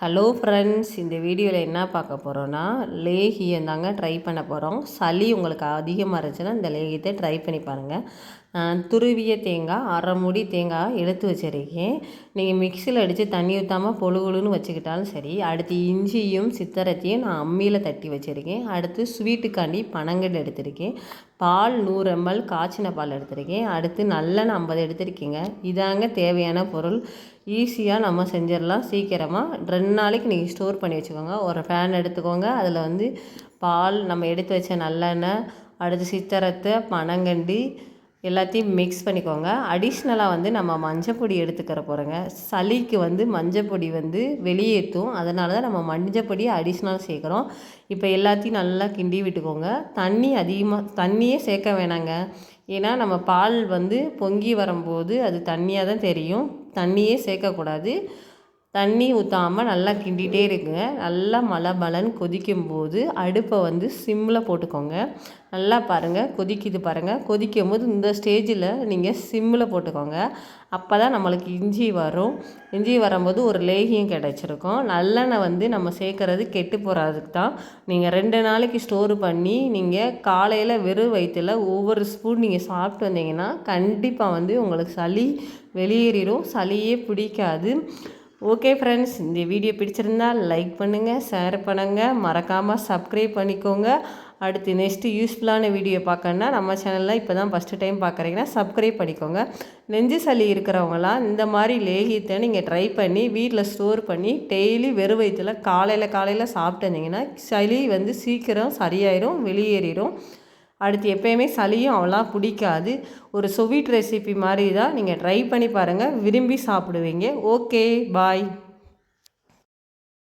Hello friends இந்த வீடியோவில் என்ன பார்க்க போகிறோன்னா லேகியம் தாங்க ட்ரை பண்ண போகிறோம் சளி உங்களுக்கு அதிகமாக இருந்துச்சுன்னா இந்த லேகியத்தை ட்ரை பண்ணி பாருங்கள் நான் துருவிய தேங்காய் அரை மூடி தேங்காய் எடுத்து வச்சுருக்கேன். நீங்கள் மிக்சியில் அடித்து தண்ணி ஊற்றாமல் பொழுகுழுன்னு வச்சுக்கிட்டாலும் சரி அடுத்து இஞ்சியும் சித்தரத்தையும் நான் அம்மியில் தட்டி வச்சுருக்கேன். அடுத்து ஸ்வீட்டுக்காண்டி பனங்கல் எடுத்திருக்கேன். பால் நூறு எம்எல் காய்ச்சின பால் எடுத்திருக்கேன். அடுத்து நல்லெண்ணெய் ஐம்பது எடுத்திருக்கீங்க. இதாங்க தேவையான பொருள். ஈஸியாக நம்ம செஞ்சிடலாம். சீக்கிரமாக ரெண்டு நாளைக்கு நீங்கள் ஸ்டோர் பண்ணி வச்சுக்கோங்க. ஒரு ஃபேன் எடுத்துக்கோங்க. அதில் வந்து பால் நம்ம எடுத்து வச்ச நல்லெண்ணெய் அடுத்து சித்தரத்தை பனங்கண்டி எல்லாத்தையும் மிக்ஸ் பண்ணிக்கோங்க. அடிஷ்னலாக வந்து நம்ம மஞ்சப்பொடி எடுத்துக்கிற போகிறோங்க சளிக்கு வந்து மஞ்சப்பொடி வந்து வெளியேற்றும். அதனால தான் நம்ம மஞ்சப்பொடி அடிஷ்னல் சேர்க்குறோம். இப்போ எல்லாத்தையும் நல்லா கிண்டி விட்டுக்கோங்க. தண்ணி அதிகமாக தண்ணியே சேர்க்க வேணாங்க. ஏன்னா நம்ம பால் வந்து பொங்கி வரும்போது அது தண்ணியாக தான் தெரியும். தண்ணியே சேர்க்கக்கூடாது. தண்ணி ஊற்றாமல் நல்லா கிண்டிகிட்டே இருக்குங்க நல்லா மலை மலன்னு கொதிக்கும் போது அடுப்பை வந்து சிம்மில் போட்டுக்கோங்க. நல்லா பாருங்கள் கொதிக்குது பாருங்கள் கொதிக்கும் போது இந்த ஸ்டேஜில் நீங்கள் சிம்மில் போட்டுக்கோங்க. அப்போ தான் நம்மளுக்கு இஞ்சி வரும். இஞ்சி வரும்போது ஒரு லேகியம் கிடச்சிருக்கும். நல்லெண்ணெய் வந்து நம்ம சேர்க்குறது கெட்டு போகிறதுக்கு தான். நீங்கள் ரெண்டு நாளைக்கு ஸ்டோர் பண்ணி நீங்கள் காலையில் வெறும் வயிற்றில் ஒவ்வொரு ஸ்பூன் நீங்கள் சாப்பிட்டு வந்தீங்கன்னா கண்டிப்பாக வந்து உங்களுக்கு சளி வெளியேறிடும் சளியே பிடிக்காது. ஓகே ஃப்ரெண்ட்ஸ் இந்த வீடியோ பிடிச்சிருந்தா லைக் பண்ணுங்கள் ஷேர் பண்ணுங்கள் மறக்காமல் சப்ஸ்கிரைப் பண்ணிக்கோங்க. அடுத்து நெக்ஸ்ட்டு யூஸ்ஃபுல்லான வீடியோ பார்க்கணுன்னா நம்ம சேனலில் இப்போ தான் ஃபஸ்ட்டு டைம் பார்க்குறீங்கன்னா சப்ஸ்கிரைப் பண்ணிக்கோங்க. நெஞ்சு சளி இருக்கிறவங்களாம் இந்த மாதிரி லேகியத்தை நீங்கள் ட்ரை பண்ணி வீட்டில் ஸ்டோர் பண்ணி டெய்லி வெறும் வயிற்றில் காலையில் காலையில் சாப்பிட்டு சளி வந்து சீக்கிரம் சரியாயிரும் வெளியேறிடும் அடுத்து எப்போயுமே சளியும் அவ்வளோ பிடிக்காது. ஒரு சொவீட் ரெசிபி மாதிரி தான் நீங்கள் ட்ரை பண்ணி பாருங்கள் விரும்பி சாப்பிடுவீங்க. Okay bye